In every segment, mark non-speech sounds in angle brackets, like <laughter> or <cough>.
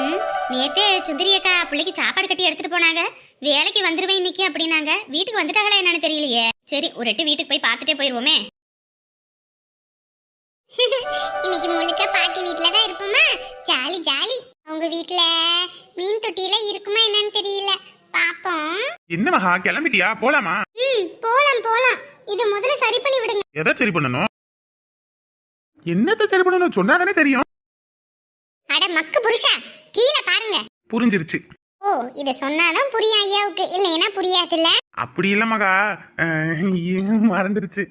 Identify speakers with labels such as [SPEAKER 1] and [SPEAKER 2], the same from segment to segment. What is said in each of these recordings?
[SPEAKER 1] ம் நேத்தே சுந்தரி அக்கா பிள்ளைக்கு சாப்பாடு கட்டி எடுத்துட்டு போனாங்க. வேலைக்கு வந்துருவேன் இன்னைக்கு அப்படின்னாங்க. வீட்டுக்கு வந்துட்டாங்களா என்னன்னு தெரியலையே. சரி ஒரு எட்டு வீட்டுக்கு போய் பார்த்துட்டே போயிருவோமே. <laughs>
[SPEAKER 2] இன்னைக்கு முழுக்க பாட்டி வீட்ல தான் இருப்போமா? Jolly jolly. அவங்க வீட்ல மீன் தொட்டியில இருக்குமா என்னன்னு தெரியல. பாப்போம்.
[SPEAKER 3] என்ன மகா கிளம்பிட்டியா? போலாமா?
[SPEAKER 2] ம் போலாம் போலாம். இத முதல்ல சரி பண்ணி விடுங்க.
[SPEAKER 3] எதை சரி பண்ணணும்? என்னத்த சரி பண்ணணும்? சொன்னாதானே தெரியும்.
[SPEAKER 2] அட மக்கு புருஷா. கீழே பாருங்க.
[SPEAKER 3] புரிஞ்சிருச்சு.
[SPEAKER 2] ஓ இத சொன்னாதான் புரியும் ஐயாவுக்கு. இல்லைன்னா புரியாதுல்ல?
[SPEAKER 3] அப்படி இல்ல மகா. மறந்துருச்சு.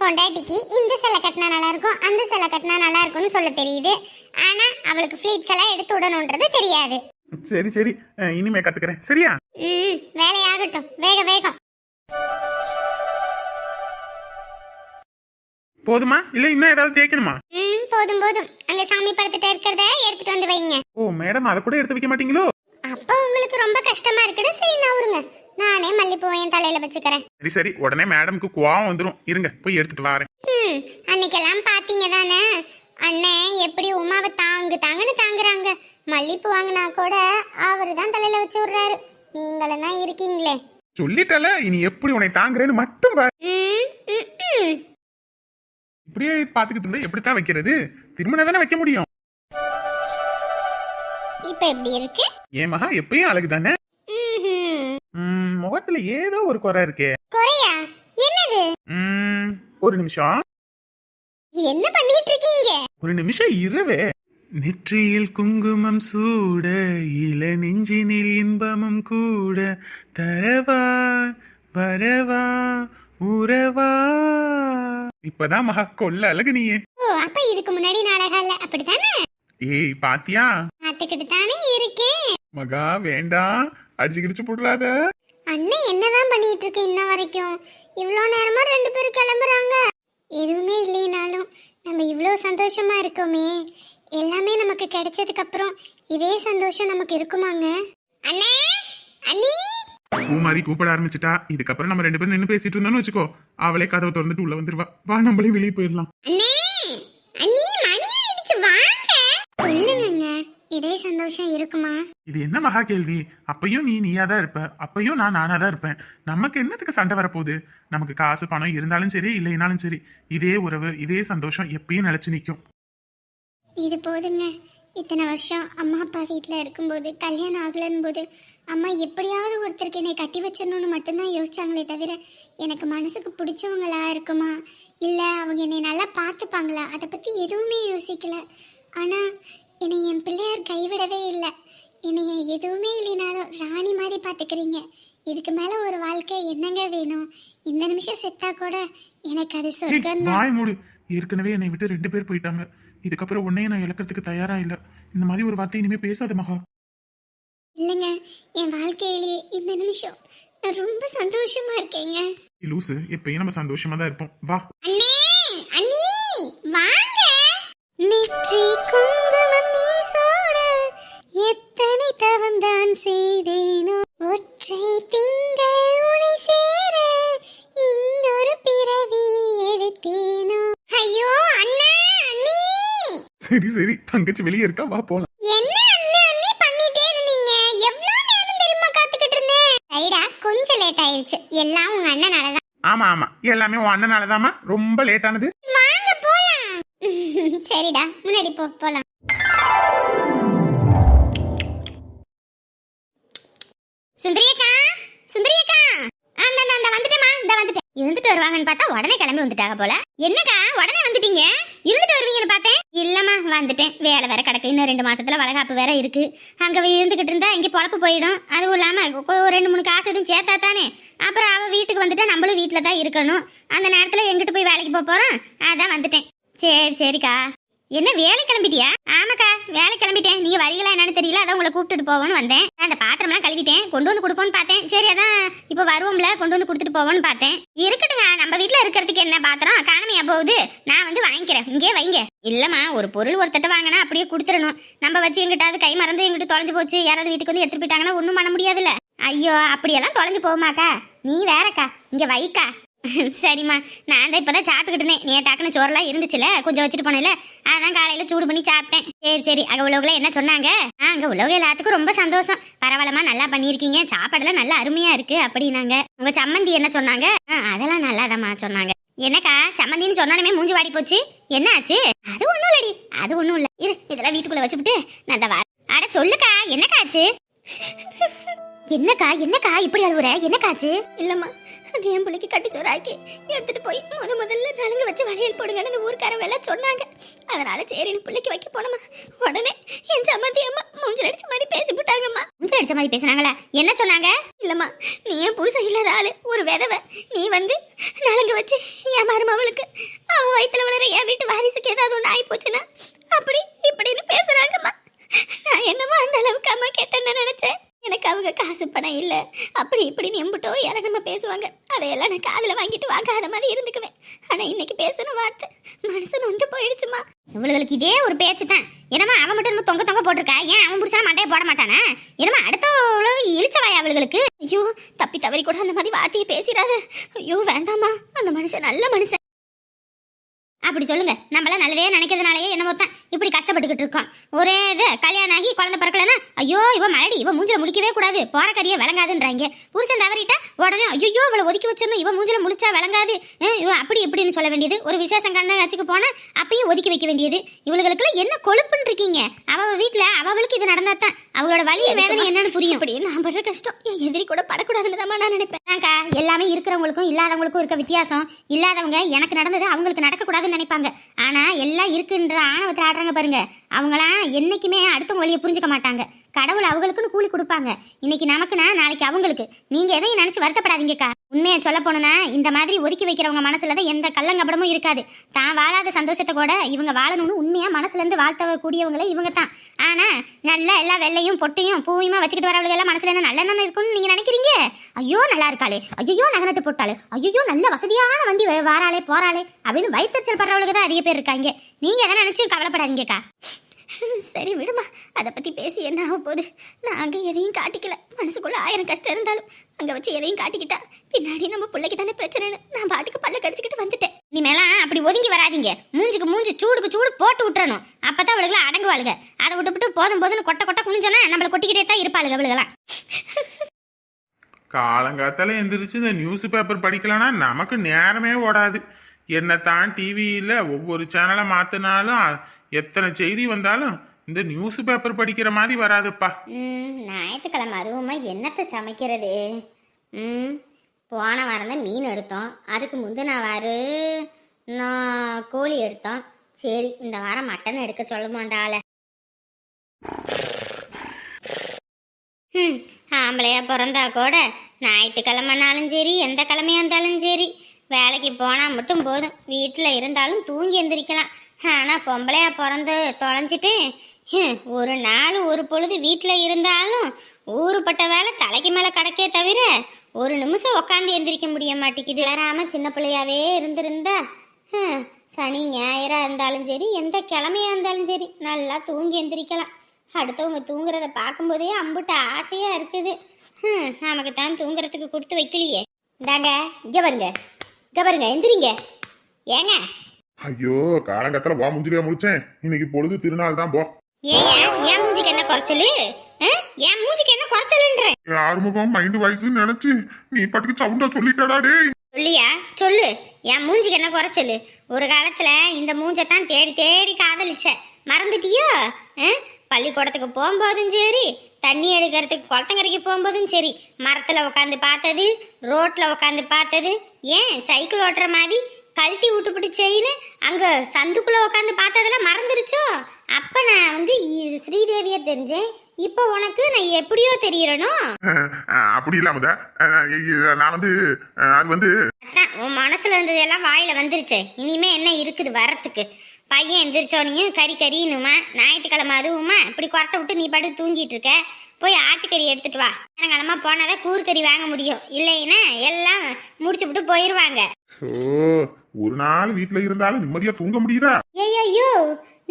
[SPEAKER 2] பொண்டாட்டிக்கு இந்த சிலை கட்டினா நல்லா இருக்கும் அந்த சிலை கட்டினா நல்லா இருக்கும்னு சொல்ல தெரியுது. ஆனா அவளுக்கு ஃபிளீட்ஸ் எல்லாம் எடுத்து விடணுன்றது தெரியாது.
[SPEAKER 3] சரி சரி. இனிமே கத்துக்கிறேன். சரியா?
[SPEAKER 2] ம் வேலையாகட்டும். வேக வேகம்.
[SPEAKER 3] போதுமா? இல்ல இன்னும் ஏதாவது தேய்க்கணுமா?
[SPEAKER 2] ம் போதும் போதும். அங்க சாமி படத்திட்ட இருக்கிறத எடுத்துட்டு வந்து வைங்க.
[SPEAKER 3] ஓ மேடம் அதை கூட எடுத்து வைக்க மாட்டீங்களோ?
[SPEAKER 2] அப்ப உங்களுக்கு ரொம்ப கஷ்டமா இருக்குன்னு சரி நவருங்க நானே மல்லிப்பூ என் தலையில வச்சுக்கிறேன்.
[SPEAKER 3] சரி சரி. உடனே மேடம்க்கு கோவம் வந்துடும் இருங்க போய் எடுத்துட்டு வரேன்.
[SPEAKER 2] ம் அன்னைக்கெல்லாம் பாத்தீங்க தானே? அண்ணன் எப்படி உமாவை தாங்கு தாங்குன்னு தாங்குறாங்க. மல்லிப்பூ வாங்கினா கூட அவரு தான் தலையில வச்சு விடுறாரு. நீங்களும் தான் இருக்கீங்களே.
[SPEAKER 3] சொல்லிட்டல இனி எப்படி உன்னை தாங்குறேன்னு மட்டும் பாரு.
[SPEAKER 2] ம் ம், ம்.
[SPEAKER 3] இப்படியே பாத்துக்கிட்டு இருந்தா எப்படித்தான் வைக்கிறது? திருமணம் தானே வைக்க முடியும்.
[SPEAKER 2] இப்ப எப்படி இருக்கு?
[SPEAKER 3] ஏன் மகா எப்பயும் அழகு தானே முகத்துல ஏதோ ஒரு குறை இருக்கே.
[SPEAKER 2] குறையா? என்னது?
[SPEAKER 3] ம், ஒரு நிமிஷம்.
[SPEAKER 2] என்ன பண்ணிட்டு இருக்கீங்க?
[SPEAKER 3] ஒரு நிமிஷம் இருவே. நெற்றியில் குங்குமம் சூட இள நெஞ்சினில் இன்பமும் கூட. தரவா வரவா உறவா. இப்பதான் மகா கொல்ல அழகு நீயே
[SPEAKER 2] ஓ அப்ப இதுக்கு முன்னாடி நாடகம் இல்ல அப்படித்தானே?
[SPEAKER 3] ஏய் பாத்தியா?
[SPEAKER 2] பார்த்துக்கிட்டு தானே இருக்கேன்.
[SPEAKER 3] மகா வேண்டாம் அடிச்சு கிடிச்சு போடுறாத.
[SPEAKER 2] அண்ணன் என்னதான் பண்ணிட்டு இருக்கு இன்ன வரைக்கும்? இவ்வளோ நேரமா ரெண்டு பேரும் கிளம்புறாங்க. எதுவுமே இல்லைனாலும் நம்ம இவ்வளோ சந்தோஷமா இருக்கோமே. எல்லாமே நமக்கு கிடைச்சதுக்கு அப்புறம் இதே சந்தோஷம் நமக்கு இருக்குமாங்க? அண்ணே அண்ணி!
[SPEAKER 3] பூ மாதிரி கூப்பிட ஆரம்பிச்சிட்டா இதுக்கப்புறம் நம்ம ரெண்டு பேரும் நின்று பேசிட்டு இருந்தோம்னு வச்சுக்கோ. அவளே கதவை திறந்துட்டு உள்ள வந்துருவா. வா நம்மளே வெளியே போயிடலாம்.
[SPEAKER 2] இதே சந்தோஷம் இருக்குமா?
[SPEAKER 3] இது என்ன மகா கேள்வி? அப்பயும் நீ நீயா தான் இருப்ப. அப்பயும் நான் நானா தான் இருப்பேன். நமக்கு என்னத்துக்கு சண்டை வரப்போகுது? நமக்கு காசு பணம் இருந்தாலும் சரி இல்லைனாலும் சரி இதே உறவு இதே சந்தோஷம் எப்பயும் நிலைச்சு நிற்கும்
[SPEAKER 2] இது போதுங்க. இத்தனை வருஷம் அம்மா அப்பா வீட்டில் இருக்கும்போது கல்யாணம் ஆகலன்னு போது அம்மா எப்படியாவது ஒருத்தருக்கு என்னை கட்டி வச்சிடணும்னு மட்டும்தான் யோசிச்சாங்களே தவிர எனக்கு மனசுக்கு பிடிச்சவங்களா இருக்குமா? இல்லை அவங்க என்னை நல்லா பார்த்துப்பாங்களா? அதை பற்றி எதுவுமே யோசிக்கல. ஆனால் என்னை என் பிள்ளையார் கைவிடவே இல்லை. என்னை எதுவுமே இல்லைனாலும் ராணி மாதிரி பார்த்துக்கிறீங்க. இதுக்கு மேலே ஒரு வாழ்க்கை என்னங்க வேணும்? இந்த நிமிஷம் செத்தா கூட எனக்கு அது சொர்க்கம்
[SPEAKER 3] ஏற்கனவே என்னை விட்டு ரெண்டு பேர் போயிட்டாங்க. இதுக்கப்புறம் உன்னையும் நான் இழக்கிறதுக்கு தயாரா இல்ல. இந்த மாதிரி ஒரு வார்த்தை இனிமே பேசாத மகா.
[SPEAKER 2] இல்லைங்க என் வாழ்க்கையிலேயே இந்த நிமிஷம் நான் ரொம்ப சந்தோஷமா இருக்கேங்க.
[SPEAKER 3] லூசு எப்பயும் நம்ம சந்தோஷமா தான் இருப்போம். வா.
[SPEAKER 2] அண்ணே அண்ணி வாங்க. நெற்றி குங்குமம் நீ சூட எத்தனை தவம் தான் செய்தேனோ ஒற்றை திங்கள் உனை சேர இன்னொரு பிறவி எடுத்தேனோ. ஐயோ அண்ணி.
[SPEAKER 3] சரி சரி. தங்கச்சி வெளியே இருக்கா? வா போலாம்.
[SPEAKER 2] என்ன அண்ணா அண்ணி பண்ணிட்டே இருந்தீங்க? எவ்வளவு நேரம் தெரியுமா காத்துக்கிட்டு இருந்தேன்? சரிடா கொஞ்சம் லேட் எல்லாம் உங்க அண்ணனால தான்
[SPEAKER 3] ஆமா ஆமா. எல்லாமே உன் அண்ணனாலதாம்மா. ரொம்ப லேட் ஆனது.
[SPEAKER 2] வாங்க போலாம். <laughs> சரிடா முன்னாடி போ போலாம்.
[SPEAKER 1] சுந்தரியக்கா சுந்தரியக்கா. வந்துட்டேன். இருந்துட்டு வருவாங்கன்னு பார்த்தா உடனே கிளம்பி வந்துட்டாங்க போல. என்னக்கா உடனே வந்துட்டீங்க? இருந்துட்டு வருவீங்கன்னு பார்த்தேன். இல்லம்மா வந்துட்டேன். வேலை வேற கிடக்கு. இன்னும் ரெண்டு மாசத்துல வளகாப்பு வேற இருக்கு. அங்க இருந்துகிட்டு இருந்தா இங்க பொழப்பு போயிடும். அதுவும் இல்லாம ஒரு ரெண்டு மூணு காசு எதுவும் சேர்த்தா தானே? அப்புறம் அவ வீட்டுக்கு வந்துட்டா நம்மளும் வீட்டில் தான் இருக்கணும். அந்த நேரத்துல எங்கிட்டு போய் வேலைக்கு போக போறோம்? அதான் வந்துட்டேன். சரி சரிக்கா. என்ன வேலை கிளம்பிட்டியா? ஆமாக்கா வேலை கிளம்பிட்டேன். நீங்க வரீங்களா என்னன்னு தெரியல. அதான் உங்களை கூப்பிட்டுட்டு போவோன்னு வந்தேன். அந்த பாத்திரம்லாம் கழுவிட்டேன். கொண்டு வந்து கொடுப்போன்னு பார்த்தேன். சரி அதான் இப்போ வருவோம்ல. கொண்டு வந்து கொடுத்துட்டு போவோன்னு பார்த்தேன். இருக்கட்டுங்க நம்ம வீட்டில் இருக்கிறதுக்கு என்ன பாத்திரம்? காணமையா போகுது. நான் வந்து வாங்கிக்கிறேன். இங்கே வைங்க. இல்லம்மா ஒரு பொருள் ஒருத்தட்ட வாங்கினா அப்படியே கொடுத்துடணும். நம்ம வச்சு எங்கிட்டாவது கை மறந்து எங்கிட்ட தொலைஞ்சு போச்சு. யாராவது வீட்டுக்கு வந்து எடுத்துட்டு போயிட்டாங்கன்னா ஒன்றும் பண்ண முடியாதுல்ல. ஐயோ அப்படியெல்லாம் தொலைஞ்சு போகுமாக்கா? நீ வேறக்கா. இங்க வைக்கா. <laughs> சரிம்மா. நான் தான் இப்போதான் சாப்பிட்டுக்கிட்டு இருந்தேன். நீ டக்குனு சோறெல்லாம் இருந்துச்சுல? கொஞ்சம் வச்சுட்டு போனேல அதான் காலையில் சூடு பண்ணி சாப்பிட்டேன். சரி சரி. அங்கே உள்ளவங்கள என்ன சொன்னாங்க? ஆ, அங்கே உள்ளவங்க எல்லாத்துக்கும் ரொம்ப சந்தோஷம். பரவாயில்லமா நல்லா பண்ணியிருக்கீங்க. சாப்பாடெல்லாம் நல்லா அருமையாக இருக்கு அப்படின்னாங்க. உங்கள் சம்மந்தி என்ன சொன்னாங்க? ஆ, அதெல்லாம் நல்லாதாம்மா சொன்னாங்க. என்னக்கா சம்மந்தின்னு சொன்னாலுமே மூஞ்சி வாடி போச்சு. என்ன ஆச்சு? அது ஒன்றும் இல்லடி. அது ஒன்றும் இல்லை. இரு இதெல்லாம் வீட்டுக்குள்ளே வச்சுவிட்டு நான் வா அட சொல்லுக்கா என்னக்கா ஆச்சு? <laughs> என்னக்கா என்னக்கா இப்படி அழுவுற? என்னக்காச்சு இல்லம்மா. அது என் பிள்ளைக்கு கட்டிச்சோறு ஆக்கி எடுத்துட்டு போய் முத முதல்ல நலுங்கு வச்சு வளையல் போடுங்கன்னு அந்த ஊர்க்காரங்க எல்லாம் சொன்னாங்க. அதனால சரின்னு பிள்ளைக்கு வைக்க போனோமா உடனே என் சம்மந்தி அம்மா மூஞ்சில் அடிச்ச மாதிரி பேசி போட்டாங்கம்மா. மூஞ்சில் அடிச்ச மாதிரி பேசுனாங்களா என்ன சொன்னாங்க? இல்லம்மா நீ என் புருஷன் இல்லாத ஆளு ஒரு விதவை. நீ வந்து நலுங்கு வச்சு என் மருமவளுக்கு அவ வயித்துல வளர என் வீட்டு வாரிசுக்கு ஏதாவது ஒன்று ஆகி போச்சுன்னா அப்படி இப்படின்னு பேசுறாங்கம்மா. நான் என்னம்மா அந்த அளவுக்கு அம்மா கேட்டேன்னு நினைச்சேன். எனக்கு அவங்க காசு பணம் இல்லை. அப்படி இப்படின்னு எம்பிட்டோ இறங்கமா பேசுவாங்க. அதையெல்லாம் நான் காதில் வாங்கிட்டு வாங்காத மாதிரி இருந்துக்குவேன். ஆனா இன்னைக்கு பேசணும் வார்த்தை மனுஷன் வந்து போயிடுச்சுமா. இவளுகளுக்கு இதே ஒரு பேச்சு தான் என்னமா அவன் மட்டும் நம்ம தொங்க தொங்க போட்டிருக்கா? ஏன் அவன் புடிச்சா மண்டையை போட மாட்டானா? என்னமா அடுத்த இழிச்சவாய் அவளுகளுக்கு? ஐயோ தப்பி தவறி கூட அந்த மாதிரி வார்த்தையை பேசிடாத. ஐயோ வேண்டாமா அந்த மனுஷன் நல்ல மனுஷன். அப்படி சொல்லுங்க. நம்மளாம் நல்லதே நினைக்கிறதுனாலயே என்னமோ தான் இப்படி கஷ்டப்பட்டுக்கிட்டு இருக்கோம் ஒரே இது கல்யாணம் ஆகி குழந்தை பிறக்கலன்னா ஐயோ இவ மலடி இவ மூஞ்சில முடிக்கவே கூடாது. போற கறியை விளங்காதுன்றாங்க. புருஷன் தவறிட்டா உடனே ஐயோ இவளை ஒதுக்கி வச்சிடணும் இவ மூஞ்சில முடிச்சா விளங்காது. இவ அப்படி இப்படின்னு சொல்ல வேண்டியது. ஒரு விசேஷம் கண்ண வச்சுக்கு போனா அப்பயும் ஒதுக்கி வைக்க வேண்டியது. இவளுகளுக்குலாம் என்ன கொழுப்புன்னு இருக்கீங்க? அவ வீட்டுல அவளுக்கு இது நடந்தா தான் அவளோட வலி வேதனை என்னன்னு புரியும். அப்படி நான் படுற கஷ்டம். என் எதிரி கூட படக்கூடாதுன்னு தான் நான் நினைப்பேன். அதான்க்கா, எல்லாமே இருக்கிறவங்களுக்கும் இல்லாதவங்களுக்கும் இருக்க வித்தியாசம். இல்லாதவங்க எனக்கு நடந்தது அவங்களுக்கு நடக்கக்கூடாதுன்னு நினைப்பாங்க. ஆனா எல்லாம் இருக்குன்ற ஆணவத்தில் ஆடுறாங்க பாருங்க. அவங்களாம் என்னைக்குமே அடுத்தவங்க வழியை புரிஞ்சுக்க மாட்டாங்க. கடவுள் அவங்களுக்குன்னு கூலி கொடுப்பாங்க. இன்னைக்கு நமக்குன்னா நாளைக்கு அவங்களுக்கு. நீங்க எதையும் நினைச்சு வருத்தப்படாதீங்கக்கா. உண்மையை சொல்ல போனோன்னா இந்த மாதிரி ஒதுக்கி வைக்கிறவங்க மனசுல தான் எந்த கள்ளங்கபடமும் இருக்காது. தான் வாழாத சந்தோஷத்தை கூட இவங்க வாழணும்னு உண்மையா மனசுல இருந்து வாழ்த்த கூடியவங்களே இவங்க தான். ஆனா நல்லா எல்லா வெள்ளையும் பொட்டையும் பூவியுமா வச்சுக்கிட்டு வரவங்க எல்லாம் மனசுல என்ன நல்ல எண்ணம் இருக்கும்னு நீங்க நினைக்கிறீங்க? ஐயோ நல்லா இருக்காளே. ஐயோ நகரட்டு போட்டாளே. ஐயோ நல்ல வசதியான வண்டி வாராளே போறாளே அப்படின்னு வயிற்றுச்சல் படுறவளுக்கு தான் அதிக பேர் இருக்காங்க. நீங்க எதை நினைச்சு கவலைப்படாதீங்கக்கா. சரி விடுமா. அதை பற்றி பேசி என்ன ஆக போகுது? நான் அங்கே எதையும் காட்டிக்கல. மனசுக்குள்ளே ஆயிரம் கஷ்டம் இருந்தாலும் அங்கே வச்சு எதையும் காட்டிக்கிட்டா பின்னாடி நம்ம பிள்ளைக்கு தானே பிரச்சனைன்னு நான் பாட்டுக்கு பல்ல கடிச்சுக்கிட்டு வந்துட்டேன். இனிமேலாம் அப்படி ஒதுங்கி வராதீங்க. மூஞ்சுக்கு மூஞ்சி சூடுக்கு சூடு போட்டு விட்டுறணும். அப்பதான் அவளுக்குலாம் அடங்குவாளுங்க அதை விட்டுவிட்டு போதும் போதும்னு கொட்ட கொட்ட குனிஞ்சோன்னா நம்மளை கொட்டிக்கிட்டே தான் இருப்பாளுங்க அவளுகெல்லாம்
[SPEAKER 3] காலங்காத்தால எந்திரிச்சு இந்த நியூஸ் பேப்பர் படிக்கலன்னா நமக்கு நேரமே ஓடாது. என்னத்தான் டிவியில் ஒவ்வொரு சேனலை மாற்றினாலும் எத்தனை செய்தி வந்தாலும் இந்த நியூஸ் பேப்பர் படிக்கிற மாதிரி வராதுப்பா.
[SPEAKER 1] ம் ஞாயிற்றுக்கிழமை அதுவுமா என்னத்தை சமைக்கிறது? ம் போன வாரம் தான் மீன் எடுத்தோம். அதுக்கு முந்தின வாரம் நான் கோழி எடுத்தோம். சரி இந்த வாரம் மட்டன் எடுக்க சொல்லுமாண்டால ம் ஆம்பளையா பிறந்தா கூட ஞாயிற்றுக்கிழமைனாலும் சரி எந்த கிழமையாக இருந்தாலும் சரி வேலைக்கு போனால் மட்டும் போதும். வீட்டில் இருந்தாலும் தூங்கி எந்திரிக்கலாம். ஆனால் பொம்பளையாக பிறந்து தொலைஞ்சிட்டு ஒரு நாள் ஒரு பொழுது வீட்டில் இருந்தாலும் ஊறுப்பட்ட வேலை தலைக்கு மேலே கிடக்கே தவிர ஒரு நிமிஷம் உக்காந்து எந்திரிக்க முடிய மாட்டேங்குது. வராம சின்ன பிள்ளையாவே இருந்திருந்தா சனி ஞாயிறாக இருந்தாலும் சரி எந்த கிழமையாக இருந்தாலும் சரி நல்லா தூங்கி எந்திரிக்கலாம். அடுத்தவங்க தூங்குறத பார்க்கும்போதே அம்புட்ட ஆசையாக இருக்குது. நமக்கு தான் தூங்குறதுக்கு கொடுத்து வைக்கலையே. இந்தாங்க இங்கே பாருங்க இங்கே பாருங்க எந்திரிங்க. ஏங்க
[SPEAKER 4] ஐயோ காலங்கத்துல வா முஞ்சிரியா முடிச்சேன் இன்னைக்கு பொழுது திருநாள் தான் போ.
[SPEAKER 1] என் மூஞ்சிக்கு என்ன குறைச்சலு? என் மூஞ்சிக்கு என்ன குறைச்சலுன்றேன்
[SPEAKER 4] ஆறுமுகம் மைண்ட் வயசுன்னு நினைச்சு நீ பாட்டுக்கு சவுண்டா சொல்லிட்டடா டேய்.
[SPEAKER 1] சொல்லியா? சொல்லு. என் மூஞ்சிக்கு என்ன குறைச்சலு? ஒரு காலத்துல இந்த மூஞ்சத்தான் தேடி தேடி காதலிச்ச. மறந்துட்டியோ? பள்ளிக்கூடத்துக்கு போகும்போதும் சரி தண்ணி எடுக்கிறதுக்கு குளத்தங்கரைக்கு போகும்போதும் சரி மரத்துல உட்காந்து பார்த்தது ரோட்ல உட்காந்து பார்த்தது ஏன் சைக்கிள் ஓட்டுற மாதிரி கழட்டி விட்டுப்பிட்டு செயின்னு அங்க சந்துக்குள்ள உட்காந்து பார்த்ததெல்லாம் மறந்துருச்சோ? அப்ப நான் வந்து ஸ்ரீதேவியா தெரிஞ்சேன். இப்போ உனக்கு நான் எப்படியோ தெரியறனோ?
[SPEAKER 4] அப்படி இல்லாம நான் வந்து அது வந்து
[SPEAKER 1] உன் மனசுல இருந்ததெல்லாம் வாயில வந்துருச்சு. இனிமே என்ன இருக்குது வரத்துக்கு பையன் எந்திரிச்சோனையும் கறி கறின்னுமா? ஞாயிற்றுக்கிழமை அதுவுமா? இப்படி கொரட்டை விட்டு நீ பாட்டு தூங்கிட்டு இருக்க. போய் ஆட்டுக்கறி எடுத்துட்டு வா. நேரங்காலமா போனாதான் கூறுக்கறி வாங்க முடியும். இல்லைன்னா எல்லாம் முடிச்சு விட்டு போயிடுவாங்க
[SPEAKER 4] ஓ ஒரு நாள் வீட்ல இருந்தாலும் நிம்மதியா தூங்க முடியுதா?
[SPEAKER 1] ஐயோ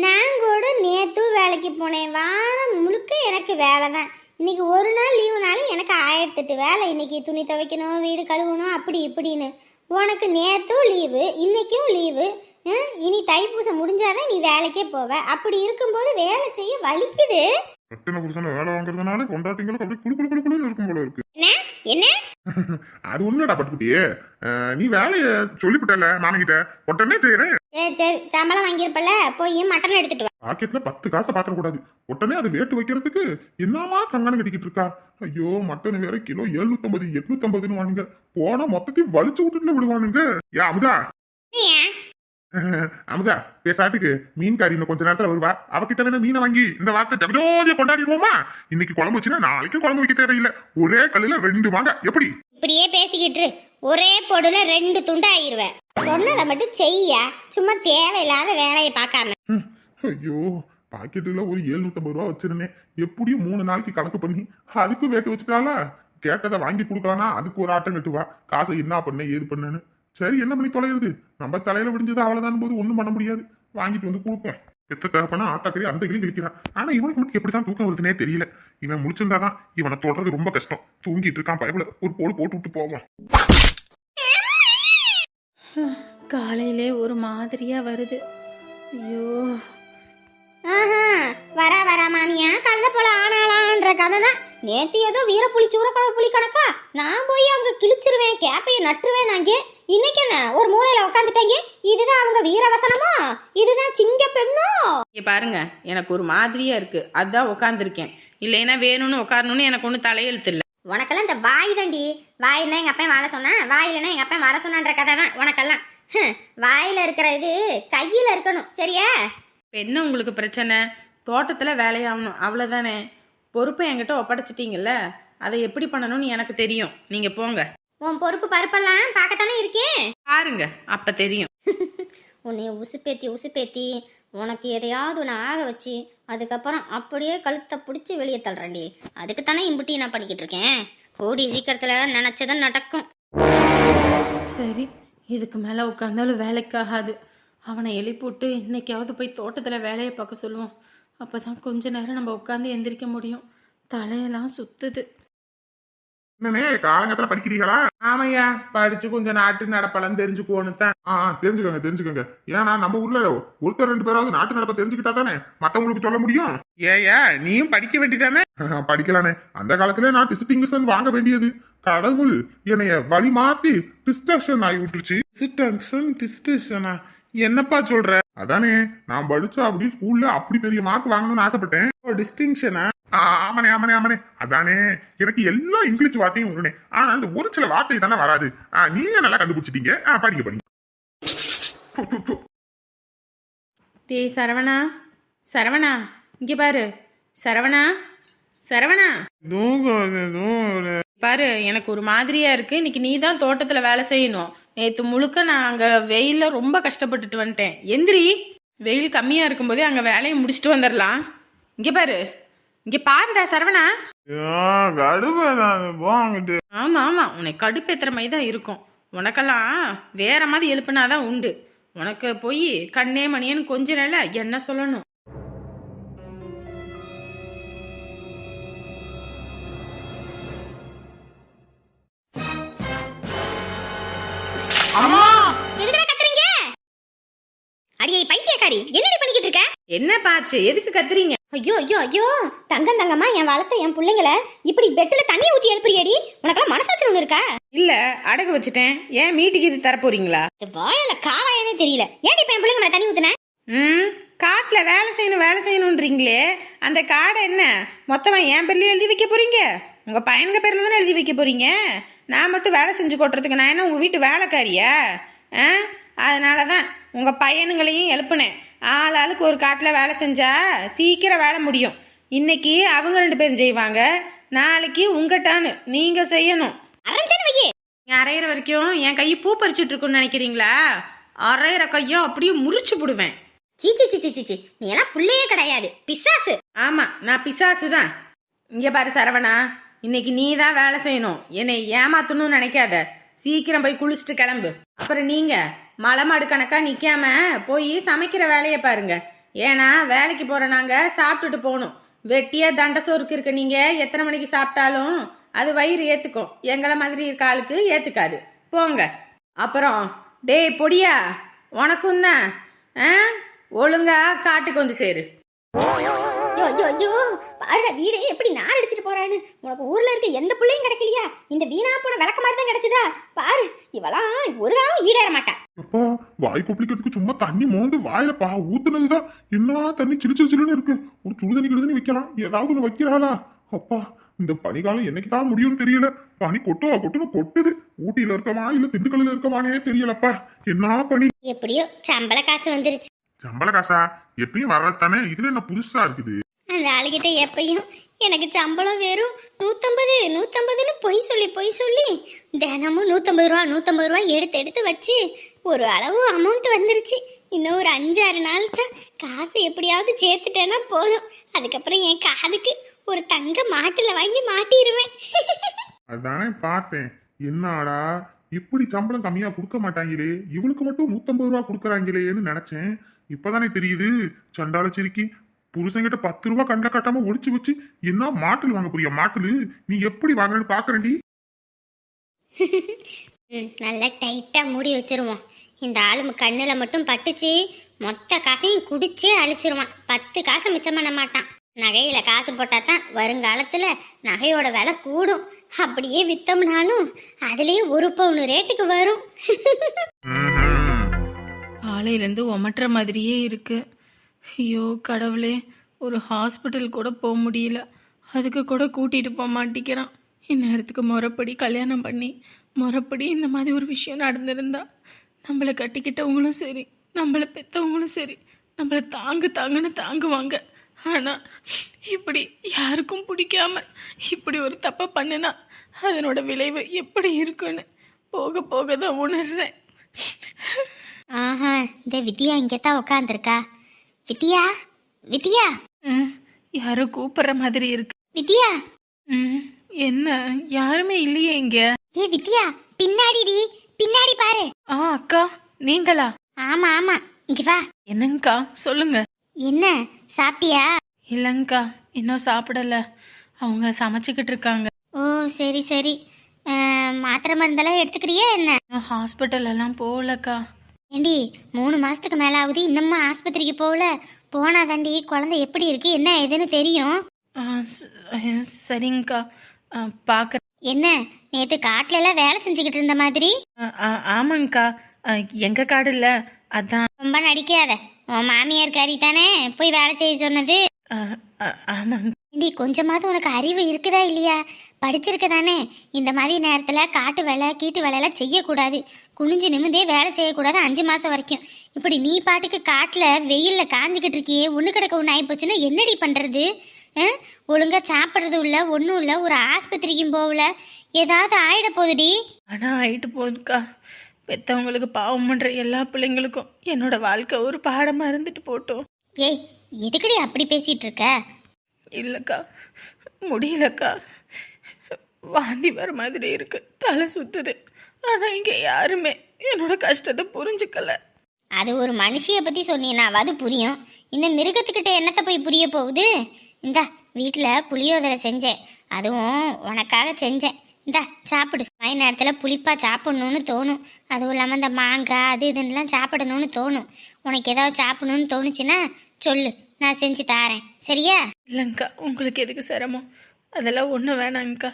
[SPEAKER 1] நான் கூட நேத்து வேலைக்கு போனேன். வாரம் முழுக்க எனக்கு வேலை தான் இன்னைக்கு ஒரு நாள் லீவுனாலும் எனக்கு ஆயிரத்தெட்டு வேலை. இன்னைக்கு துணி துவைக்கணும் வீடு கழுவணும் அப்படி இப்படின்னு.
[SPEAKER 2] உனக்கு நேத்தும் லீவு இன்னைக்கும் லீவு. இனி தைப்பூசம் முடிஞ்சாதான் நீ வேலைக்கே போவ. அப்படி இருக்கும்போது வேலை செய்ய வலிக்குது.
[SPEAKER 4] கட்டின புருஷனை வேலை வாங்குறதுனால கொண்டாட்டிங்களுக்கு அப்படியே குளு குளு குளுன்னு இருக்கும் போல இருக்கு.
[SPEAKER 1] என்ன? <laughs>
[SPEAKER 4] அது ஒண்ணுடா பட்டுக்குட்டியே. நீ வேலைய சொல்லிவிட்டல நானுகிட்ட உடனே செய்யறேன்
[SPEAKER 2] சரி சரி. சம்பளம் வாங்கியிருப்பல போய் மட்டன் எடுத்துட்டு வா.
[SPEAKER 4] பாக்கெட்ல பத்து காசை பாத்திர கூடாது உடனே அது வேட்டு வைக்கிறதுக்கு என்னமா கங்கணம் கட்டிக்கிட்டு இருக்கா ஐயோ மட்டன் வேற கிலோ எழுநூத்தம்பது எட்நூத்தம்பதுன்னு வாங்குங்க. போனா மொத்தத்தையும் வலிச்சு விட்டுட்டு விடுவானுங்க. ஏ அமுதா? <laughs> அமுதா பேசாட்டுக்கு மீன்காரி இன்னும் கொஞ்ச நேரத்துல வருவா. அவகிட்ட வேணா மீனை வாங்கி இந்த வார்த்தை ஜகஜோதிய கொண்டாடிடுவோமா? இன்னைக்கு குழம்பு வச்சுன்னா நாளைக்கும் குழம்பு வைக்க தேவையில்லை. ஒரே கல்லுல ரெண்டு வாங்க எப்படி?
[SPEAKER 1] இப்படியே பேசிக்கிட்டு. ஒரே பொடுல ரெண்டு துண்டு ஆயிருவேன் சொன்னதை மட்டும் செய்யா. சும்மா தேவையில்லாத வேலையை பார்க்காம.
[SPEAKER 4] ஐயோ பாக்கெட்டுல ஒரு 750 ரூபா வச்சிருந்தேன். எப்படியும் மூணு நாளைக்கு கணக்கு பண்ணி அதுக்கும் வேட்டு வச்சுட்டாளா? கேட்டதை வாங்கி கொடுக்கலானா அதுக்கு ஒரு ஆட்டம் கட்டுவா காசை என்ன பண்ண ஏது பண்ணேன்னு. சரி என்ன பண்ணி தொலைகிறது நம்ம தலையில விடிஞ்சது அவ்வளவுதான் போது ஒண்ணும் பண்ண முடியாது. வாங்கிட்டு வந்து கொடுப்போம். எத்த தகப்பனா ஆத்தாக்கறி அந்த கிளி கிழிக்கிறான். ஆனா இவனுக்கு மட்டும் எப்படிதான் தூக்கம் வருதுன்னே தெரியல. இவன் முடிச்சிருந்தாதான் இவனை தொடர்றது ரொம்ப கஷ்டம். தூங்கிட்டு இருக்கான் பயப்புல ஒரு போடு போட்டு விட்டு போவோம்.
[SPEAKER 5] காலையிலே ஒரு மாதிரியா வருது. ஐயோ.
[SPEAKER 1] ஆஹா வரா வரா மாமியா. கழுத போல ஆனாளான்ற கதை தான் நேத்து ஏதோ வீரப்புலி சூறக்கா புலி கணக்கா? நான் போய் அங்க கிழிச்சிருவேன் கேப்பையை நட்டுருவேன் நாங்க இன்னைக்கு என்ன? ஒரு மூலையில உட்காந்துட்டாங்க இதுதான் அவங்க வீரவசனமோ இதுதான் சிங்க பெண்ணோ?
[SPEAKER 5] இங்க பாருங்க எனக்கு ஒரு மாதிரியா இருக்கு. அதான் உட்காந்துருக்கேன் இல்லைன்னா வேணும்னு உட்காரணும்னு எனக்கு ஒன்றும் தலையெழுத்து இல்லை.
[SPEAKER 1] உனக்கெல்லாம் இந்த வாய் தாண்டி. வாயினா எங்க அப்பா வாழ சொன்னா வாயிலனா எங்க அப்பா வர சொன்னான்ற கதை தான் உனக்கெல்லாம். வாயில இருக்கிற இது கையில இருக்கணும் சரியா?
[SPEAKER 5] இப்போ என்ன உங்களுக்கு பிரச்சனை? தோட்டத்தில் வேலையாகணும் அவ்வளோதானே பொறுப்பை என்கிட்ட ஒப்படைச்சிட்டீங்கல்ல? அதை எப்படி பண்ணணும்னு எனக்கு தெரியும். நீங்கள் போங்க.
[SPEAKER 1] உன் பொறுப்பு பருப்பெல்லாம் பார்க்கத்தானே இருக்கேன்
[SPEAKER 5] பாருங்க அப்போ தெரியும். <laughs>
[SPEAKER 1] உன்னைய உசுப்பேத்தி உசுப்பேத்தி உனக்கு எதையாவது ஒன்று ஆக வச்சு அதுக்கப்புறம் அப்படியே கழுத்தை பிடிச்சி வெளியே தள்ளுறேன்டி அதுக்கு தானே இம்புட்டி நான் பண்ணிக்கிட்டு இருக்கேன். கூடி சீக்கிரத்தில் நினச்சதும் நடக்கும்.
[SPEAKER 5] சரி இதுக்கு மேலே உட்காந்தாலும் வேலைக்காகாது. அவனை எழுப்பிவிட்டு இன்னைக்காவது போய் தோட்டத்தில் வேலையை பார்க்க சொல்லுவோம். அப்போ தான் கொஞ்ச நேரம் நம்ம உட்காந்து எந்திரிக்க முடியும். தலையெல்லாம் சுத்துது.
[SPEAKER 4] என்னண்ணே காலங்கத்துல படிக்கிறீங்களா?
[SPEAKER 3] ஆமையா படிச்சு கொஞ்சம் நாட்டு நடப்பெல்லாம் தெரிஞ்சுக்கோன்னு தான்.
[SPEAKER 4] ஆ ஆ, தெரிஞ்சுக்கோங்க தெரிஞ்சுக்கோங்க. ஏன்னா நம்ம ஊர்ல ஒருத்தர் ரெண்டு பேராவது நாட்டு நடப்பை தெரிஞ்சுக்கிட்டா தானே? மத்தவங்களுக்கு சொல்ல முடியும்?
[SPEAKER 3] ஏயா நீயும் படிக்க வேண்டியதானே?
[SPEAKER 4] படிக்கலானே அந்த காலத்துல நான் டிஸ்டிங்ஷன் வாங்க வேண்டியது. கடவுள் என்னைய வழி மாத்தி டிஸ்டக்ஷன் ஆகி விட்டுருச்சு.
[SPEAKER 3] டிஸ்டன்ஷன் டிஸ்டன்ஷனா என்னப்பா சொல்ற?
[SPEAKER 4] அதானே நான் படிச்சா அப்படி ஸ்கூல்ல அப்படி பெரிய மார்க் வாங்கணும்னு ஆசைப்பட்டேன்.
[SPEAKER 3] டிஸ்டிங்ஷனா
[SPEAKER 4] ஆ, ஆமாண்ணே ஆமாண்ணே ஆமாண்ணே. அதானே எனக்கு எல்லா இங்கிலீஷ் வார்த்தையும் வருனே ஆனா அந்த ஒரு சில வார்த்தை தானே வராது. நீங்க நல்லா கண்டுபிடிச்சிட்டீங்க. படிங்க படிங்க.
[SPEAKER 5] டேய் சரவணா. சரவணா இங்கே பாரு. சரவணா சரவணா. பாரு எனக்கு ஒரு மாதிரியா இருக்கு. இன்னைக்கு நீ தான் தோட்டத்தில் வேலை செய்யணும். நேற்று முழுக்க நான் அங்கே வெயிலில் ரொம்ப கஷ்டப்பட்டுட்டு வந்துட்டேன். எந்திரி. வெயில் கம்மியாக இருக்கும்போதே அங்கே வேலையை முடிச்சுட்டு வந்துடலாம் இங்கே பாரு. இங்கே பாருடா சரவணா. ஆமாம் ஆமாம் உனக்கு கடுப்பேத்துற மாதிரி தான் இருக்கும். உனக்கெல்லாம் வேற மாதிரி எழுப்புனாதான் உண்டு. உனக்கு போய் கண்ணே மணியன்னு கொஞ்ச நாள் என்ன சொல்லணும்? என்ன பாச்சு? எதுக்கு கத்துறீங்க?
[SPEAKER 1] ஐயோ ஐயோ ஐயோ. தங்கம் தங்கமா என் வளர்த்த என் பிள்ளைங்கள இப்படி பெட்டில் தண்ணி ஊற்றி எழுப்புறியடி? உனக்கெல்லாம் மனசாட்சி ஒன்று இருக்கா?
[SPEAKER 5] இல்ல அடகு வச்சுட்டேன். ஏன் மீட்டுக்கு இது தரப்போறீங்களா
[SPEAKER 1] இந்த வாயில காவாயனே தெரியல. ஏன்டி இப்ப என் பிள்ளைங்க மேல தண்ணி ஊத்துன?
[SPEAKER 5] ம் காட்டில் வேலை செய்யணும் வேலை செய்யணுன்றீங்களே அந்த காடை என்ன? மொத்தமாக என் பேர்லயே எழுதி வைக்க போறீங்க? உங்கள் பையனுங்க பேரில் தானே எழுதி வைக்க போறீங்க? நான் மட்டும் வேலை செஞ்சு கொட்டுறதுக்கு நான் என்ன உங்கள் வீட்டு வேலைக்காரியா? ஆ? அதனால தான் உங்கள் பையனுங்களையும் எழுப்புனேன். ஆள் ஆளுக்கு ஒரு காட்டில் வேலை செஞ்சா சீக்கிரம் வேலை முடியும். இன்னைக்கு அவங்க ரெண்டு பேரும் செய்வாங்க நாளைக்கு உங்கள் டானு நீங்கள் செய்யணும்.
[SPEAKER 1] அரைஞ்சேன்னு வையே.
[SPEAKER 5] நீ அரைகிற வரைக்கும் என் கையை பூ பறிச்சுட்டு இருக்குன்னு நினைக்கிறீங்களா? அரைகிற கையும் அப்படியே முறிச்சு போடுவேன்.
[SPEAKER 1] சீச்சி சீச்சி சீச்சி நீ எல்லாம் புள்ளையே கிடையாது. பிசாசு.
[SPEAKER 5] ஆமா நான் பிசாசு தான். இங்க பாரு சரவணா இன்னைக்கு நீ தான் வேலை செய்யணும். என்னை ஏமாத்தணும்னு நினைக்காத. சீக்கிரம் போய் குளிச்சுட்டு கிளம்பு. அப்புறம் நீங்க மலை மாடு கணக்காக நிற்காம போய் சமைக்கிற வேலையை பாருங்க. ஏன்னா வேலைக்கு போகிற நாங்கள் சாப்பிட்டுட்டு போகணும். வெட்டியாக தண்ட சோறுக்கு இருக்க நீங்கள் எத்தனை மணிக்கு சாப்பிட்டாலும் அது வயிறு ஏற்றுக்கும் எங்களை மாதிரி இருக்க ஆளுக்கு ஏற்றுக்காது போங்க. அப்புறம் டேய் பொடியா உனக்கும் தான் ஆ? ஒழுங்கா காட்டுக்கு வந்து சேரு.
[SPEAKER 1] ஐயோ ஐயோ பாருடா வீடே எப்படி நார் அடிச்சிட்டு போறான்னு. உனக்கு ஊர்ல இருக்க எந்த பிள்ளையும் கிடைக்கலையா? இந்த வீணா போன விளக்க மாதிரி தான் கிடைச்சதா? பாரு இவளாம் ஒரு நாளும் ஈடேற மாட்டா.
[SPEAKER 4] அப்பா வாய் கொப்பளிக்கிறதுக்கு சும்மா தண்ணி மோந்து வாயில பா ஊத்துனதுதான். என்ன தண்ணி சிலு சிலு சிலுன்னு இருக்கு. ஒரு சுடு தண்ணி கிடு தண்ணி வைக்கலாம். ஏதாவது ஒண்ணு வைக்கிறாளா? அப்பா இந்த பனிக்காலம் என்னைக்கு தான் முடியும்னு தெரியல. பனி கொட்டோ கொட்டுன்னு கொட்டுது. ஊட்டியில இருக்கவா இல்ல திண்டுக்கல்ல இருக்கவானே தெரியலப்பா. என்ன பனி?
[SPEAKER 1] எப்படியோ சம்பள காசு வந்துருச்சு.
[SPEAKER 4] சம்பள காசா? எப்பயும் வர்றதானே இதுல என்ன புதுசா இருக்குது?
[SPEAKER 1] அந்த ஆளுகிட்ட எப்பயும் எனக்கு சம்பளம் வெறும் நூத்தம்பது நூத்தம்பதுன்னு பொய் சொல்லி பொய் சொல்லி தினமும் நூத்தம்பது ரூபா நூத்தம்பது ரூபா எடுத்து எடுத்து வச்சு ஒரு அளவு அமௌண்ட் வந்துருச்சு. இன்னும் ஒரு அஞ்சாறு நாள் தான். காசு எப்படியாவது சேர்த்துட்டேன்னா போதும். அதுக்கப்புறம் என் காதுக்கு ஒரு தங்க மாட்டுல வாங்கி மாட்டிடுவேன்
[SPEAKER 4] அதானே பார்த்தேன். என்னடா? இப்படி சம்பளம் கம்மியா கொடுக்க மாட்டாங்களே. இவளுக்கு மட்டும் நூத்தம்பது ரூபா கொடுக்குறாங்களேன்னு நினைச்சேன். இப்பதானே தெரியுது. சண்டால சிரிக்கி புருஷன்கிட்ட பத்து ரூபா கண்ட கட்டாம ஒளிச்சு வச்சு என்ன மாட்டுல வாங்க போறியா? மாட்டுல? நீ எப்படி வாங்குறேன்னு பாக்குறேன்டி. <laughs>
[SPEAKER 1] ம், நல்லா டைட்டாக மூடி வச்சுருவோம். இந்த ஆளு கண்ணில் மட்டும் பட்டுச்சு மொத்த காசையும் குடிச்சே அழிச்சிருவான். பத்து காசு மிச்சம் பண்ண மாட்டான். நகையில் காசு போட்டால் தான் வருங்காலத்தில் நகையோட விலை கூடும். அப்படியே விற்றோம்னாலும் அதுலேயே ஒரு பவுன் ரேட்டுக்கு வரும். <laughs>
[SPEAKER 5] காலையிலேருந்து ஒமட்டுற மாதிரியே இருக்கு. ஐயோ கடவுளே ஒரு ஹாஸ்பிட்டல் கூட போக முடியல. அதுக்கு கூட கூட்டிகிட்டு போக மாட்டேங்கிறான். இந்நேரத்துக்கு முறைப்படி கல்யாணம் பண்ணி முறைப்படி இந்த மாதிரி ஒரு விஷயம் நடந்திருந்தா நம்மளை கட்டிக்கிட்டவங்களும் சரி நம்மளை பெற்றவங்களும் சரி நம்மளை தாங்கு தாங்குன்னு தாங்குவாங்க. ஆனால் இப்படி யாருக்கும் பிடிக்காம இப்படி ஒரு தப்பை பண்ணுனா அதனோட விளைவு எப்படி இருக்குன்னு போக போக தான் உணர்றேன்.
[SPEAKER 1] ஆஹா இந்த வித்யா இங்கே தான் உட்காந்துருக்கா வித்யா வித்யா.
[SPEAKER 5] ம், யாரோ கூப்பிடுற மாதிரி இருக்கு.
[SPEAKER 1] வித்யா.
[SPEAKER 5] ம், என்ன யாருமே இல்லையே இங்க.
[SPEAKER 1] ஏ வித்யா பின்னாடிடி பின்னாடி பாரு.
[SPEAKER 5] ஆ அக்கா நீங்களா?
[SPEAKER 1] ஆமா ஆமா. இங்க வா.
[SPEAKER 5] என்னங்கக்கா சொல்லுங்க.
[SPEAKER 1] என்ன சாப்பிட்டியா?
[SPEAKER 5] இல்லைங்கக்கா இன்னும் சாப்பிடல. அவங்க சமைச்சிக்கிட்டு இருக்காங்க.
[SPEAKER 1] ஓ சரி சரி. அஹ், மாத்திரை மருந்தெல்லாம் எடுத்துக்கிறியா என்ன?
[SPEAKER 5] நான் ஹாஸ்பிட்டல் எல்லாம் போகலக்கா.
[SPEAKER 1] ஏண்டி மூணு மாசத்துக்கு மேல ஆகுது இன்னுமா ஆஸ்பத்திரிக்கு போகல? போனாதாண்டி குழந்தை எப்படி இருக்கு என்ன ஏதுன்னு தெரியும்?
[SPEAKER 5] ஆ, ச- சரிங்கக்கா. பார்க்கறேன்
[SPEAKER 1] என்ன நேத்து காட்டுல எல்லாம் வேலை செஞ்சுக்கிட்டு இருந்த மாதிரி?
[SPEAKER 5] ஆமாங்கக்கா. எங்க காடு இல்லை அதான்.
[SPEAKER 1] ரொம்ப நடிக்காத. உன் மாமியார் காரி தானே போய் வேலை செய்ய சொன்னது?
[SPEAKER 5] ஆமாங்க.
[SPEAKER 1] ஏண்டி கொஞ்சமாவது உனக்கு அறிவு இருக்குதா இல்லையா? படிச்சிருக்க தானே. இந்த மாதிரி நேரத்தில் காட்டு வேலை கீட்டு வேலையெல்லாம் செய்யக்கூடாது. குனிஞ்சு நிமிந்தே வேலை செய்யக்கூடாது அஞ்சு மாதம் வரைக்கும். இப்படி நீ பாட்டுக்கு காட்டில் வெயிலில் காஞ்சிக்கிட்டு இருக்கியே ஒன்று கிடக்க ஒன்று ஆகிப்போச்சுன்னா என்னடி பண்ணுறது ஒழுங்காக சாப்பிட்றது இல்லை ஒன்றும் இல்லை ஒரு ஆஸ்பத்திரிக்கும் போகல. ஏதாவது ஆயிட போகுதுடி.
[SPEAKER 5] ஆனால் ஆயிட்டு போகுதுக்கா. பெற்றவங்களுக்கு பாவம் பண்ணுற எல்லா பிள்ளைங்களுக்கும் என்னோட வாழ்க்கை ஒரு பாடமாக இருந்துட்டு போட்டோம்.
[SPEAKER 1] ஏய் எதுக்குடி அப்படி பேசிகிட்டு இருக்க?
[SPEAKER 5] இல்லைக்கா முடியலக்கா. வாந்தி வர மாதிரி இருக்கு தலை சுத்துது. ஆனால் இங்கே யாருமே என்னோட கஷ்டத்தை புரிஞ்சுக்கல.
[SPEAKER 1] அது ஒரு மனுஷியை பற்றி சொன்னீங்கன்னாவது புரியும். இந்த மிருகத்துக்கிட்ட என்னத்தை போய் புரிய போகுது? இந்தா வீட்டில் புளியோதரை செஞ்சேன். அதுவும் உனக்காக செஞ்சேன். இந்தா சாப்பிடு. மழை நேரத்தில் புளிப்பா சாப்பிட்ணுன்னு தோணும். அதுவும் இல்லாமல் இந்த மாங்காய் அது இதுன்னெலாம் சாப்பிடணும்னு தோணும். உனக்கு ஏதாவது சாப்பிடணும்னு தோணுச்சுன்னா சொல்லு. நான் செஞ்சு தாரேன். சரியா?
[SPEAKER 5] இல்லைங்க்கா உங்களுக்கு எதுக்கு சிரமம்? அதெல்லாம் ஒன்றும் வேணாங்க்கா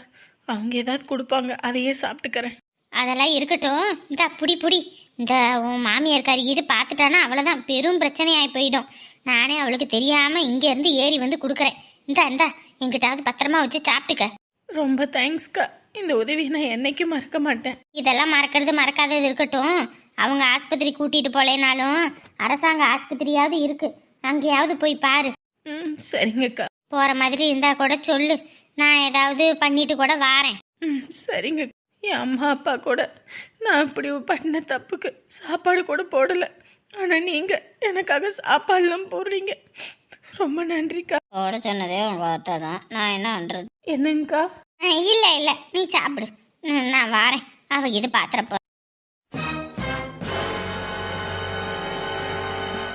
[SPEAKER 5] அவங்க ஏதாவது கொடுப்பாங்க. அதையே சாப்பிட்டுக்கிறேன்.
[SPEAKER 1] அதெல்லாம் இருக்கட்டும். இந்தா புடி புடி. இந்த உன் மாமியார் கறி இது பார்த்துட்டானா அவ்வளோதான் பெரும் பிரச்சனையாகி போயிடும். நானே அவளுக்கு தெரியாமல் இங்கேருந்து ஏறி வந்து கொடுக்குறேன். இந்தா இந்தா எங்கிட்டாவது பத்திரமா வச்சு சாப்பிட்டுக்க.
[SPEAKER 5] ரொம்ப தேங்க்ஸ்க்கா. இந்த உதவியை நான் என்னைக்கும் மறக்க மாட்டேன்.
[SPEAKER 1] இதெல்லாம் மறக்கிறது மறக்காதது இருக்கட்டும். அவங்க ஆஸ்பத்திரி கூட்டிகிட்டு போலேனாலும் அரசாங்க ஆஸ்பத்திரியாவது இருக்கு. அங்கேயாவது போய் பாரு.
[SPEAKER 5] ம் சரிங்கக்கா.
[SPEAKER 1] போகிற மாதிரி இருந்தா கூட சொல்லு. நான் ஏதாவது பண்ணிட்டு கூட வாரேன்.
[SPEAKER 5] ம் சரிங்க. என் அம்மா அப்பா கூட நான் இப்படி பண்ண தப்புக்கு சாப்பாடு கூட போடலை. ஆனால் நீங்கள் எனக்காக சாப்பாடுலாம் போடுறீங்க. ரொம்ப நன்றிக்கா.
[SPEAKER 1] போட சொன்னதே உன் பார்த்தா தான் நான் என்ன பண்ணுறது
[SPEAKER 5] என்னங்கக்கா
[SPEAKER 1] இல்லை இல்லை. நீ சாப்பிடு. நான் வாரேன். அவ இது பாத்திரப்போ